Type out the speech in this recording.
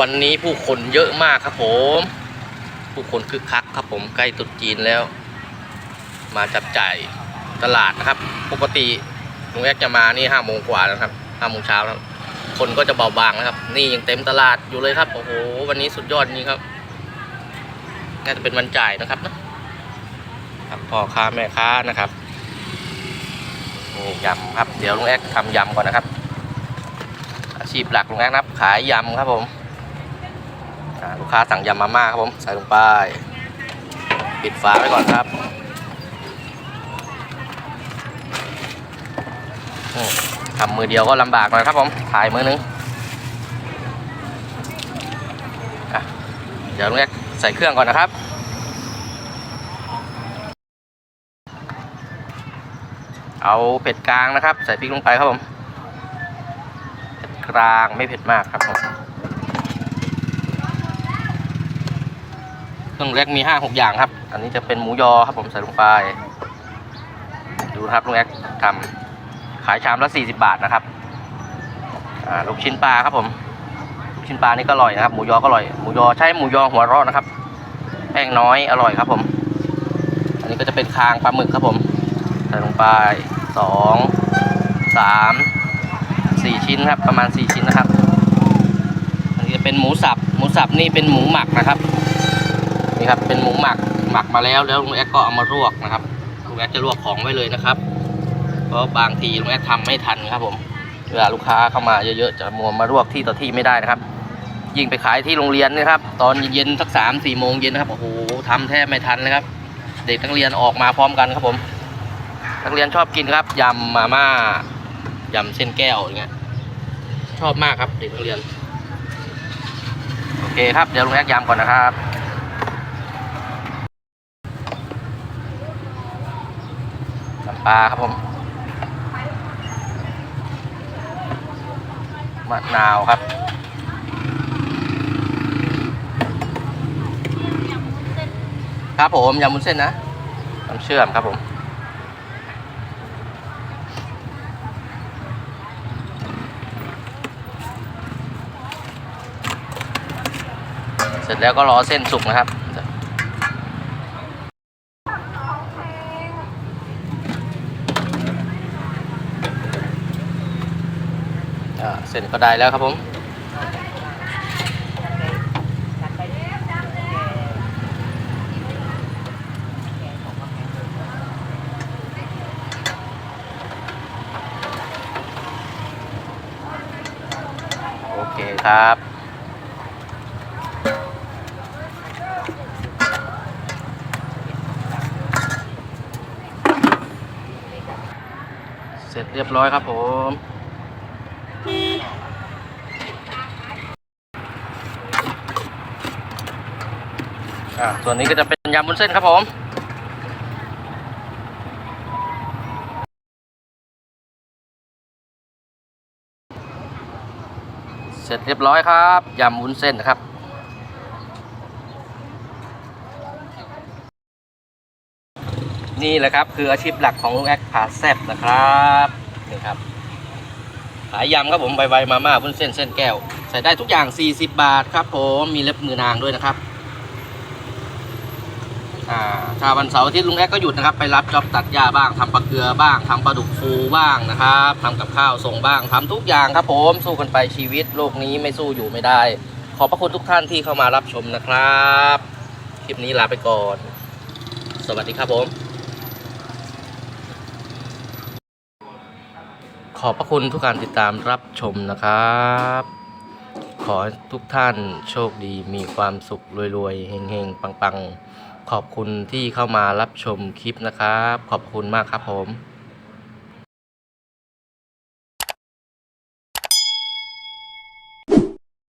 วันนี้ผู้คนเยอะมากครับผม ผู้คนคึกคักครับผมใกล้ตรุษจีนแล้ว มาจับจ่ายตลาดนะครับ ปกติลุงแอ๊กจะมานี่ห้าโมงกว่าแล้วครับห้าโมงเช้าแล้วคนก็จะเบาบางนะครับ นี่ยังเต็มตลาดอยู่เลยครับโอ้โหวันนี้สุดยอดจริงครับน่าจะเป็นวันจ่ายนะครับนะครับพ่อค้าแม่ค้านะครับนี่ยำครับ เดี๋ยวลุงแอ๊กทำยำก่อนนะครับ อาชีพหลักลุงแอ๊กนะครับ ขายยำครับผม ลูกค้าสั่งยำมาม่าครับผม ใส่ลงไป ปิดฝาไว้ก่อนครับทำมือเดียวก็ลำบากหน่อยครับผมถ่ายมือนึงอะเดี๋ยวลุงแอกใส่เครื่องก่อนนะครับเอาเผ็ดกลางนะครับ ใส่พริกลงไปครับผม เผ็ดกลางไม่เผ็ดมากครับผม เครื่องแรกมีห้าหกอย่างครับ อันนี้จะเป็นหมูยอครับผมใส่ลงไป ดูครับลุงแอกทำขายชามละสี่สิบบาทนะครับลูกชิ้นปลาครับผมลูกชิ้นปลานี่ก็อร่อยนะครับ หมูยอก็อร่อย หมูยอใช้หมูยอหัวเราะนะครับ แป้งน้อยอร่อยครับผม อันนี้ก็จะเป็นคางปลาหมึกครับผม ใส่ลงไปสองสามสี่ชิ้นครับ ประมาณสี่ชิ้นนะครับ อันนี้จะเป็นหมูสับ หมูสับนี่เป็นหมูหมักนะครับ นี่ครับเป็นหมูหมักหมักมาแล้วแล้วลุงแอ๊กก็เอามาลวกนะครับลุงแอ๊กจะลวกของไว้เลยนะครับ เพราะบางทีลุงแอ๊กทำไม่ทันครับผมเวลาลูกค้าเข้ามาเยอะๆจะมัวมาลวกที่ต่อที่ไม่ได้นะครับ ยิ่งไปขายที่โรงเรียนนะครับ ตอนเย็นๆสักสามสี่โมงเย็นนะครับโอ้โหทำแทบไม่ทันเลยครับ เด็กนักเรียนออกมาพร้อมกันครับผมนักเรียนชอบกินครับยำมาม่ายำเส้นแก้วอย่างเงี้ยชอบมากครับเด็กนักเรียน โอเคครับ เดี๋ยวลุงแอกยำก่อนนะครับน้ำ ปลาครับผมมะนาวครับครับผมยำมุ้นเส้นนะน้ำเชื่อมครับผมเสร็จแล้วก็รอเส้นสุกนะครับ อ่าเส้นก็ได้แล้วครับผมโอเคครับเสร็จเรียบร้อยครับผม อ่าส่วนนี้ก็จะเป็นยำบุนเส้นครับผมเสร็จเรียบร้อยครับยำวุ้นเส้นนะครับ นี่แหละครับคืออาชีพหลักของลุงแอคผาแซบนะครับนี่ครับขายยำครับผมใบๆมาม่าวุ้นเส้นเส้นแก้ว ใส่ได้ทุกอย่าง 40 บาทครับผมมีเล็บมือนางด้วยนะครับ อ่าถ้าวันเสาร์อาทิตย์ลุงแอคก็หยุดนะครับไปรับจ็อบตัดหญ้าบ้างทำปลาเกลือบ้างทำปลาดุกฟูบ้างนะครับทำกับข้าวส่งบ้างทำทุกอย่างครับผมสู้กันไปชีวิตโลกนี้ไม่สู้อยู่ไม่ได้ ขอบพระคุณทุกท่านที่เข้ามารับชมนะครับคลิปนี้ลาไปก่อน สวัสดีครับผม ขอบพระคุณทุกการติดตามรับชมนะครับ ขอให้ทุกท่านโชคดีมีความสุขรวยๆเฮงๆปังๆ ขอบคุณที่เข้ามารับชมคลิปนะครับ ขอบคุณมากครับผม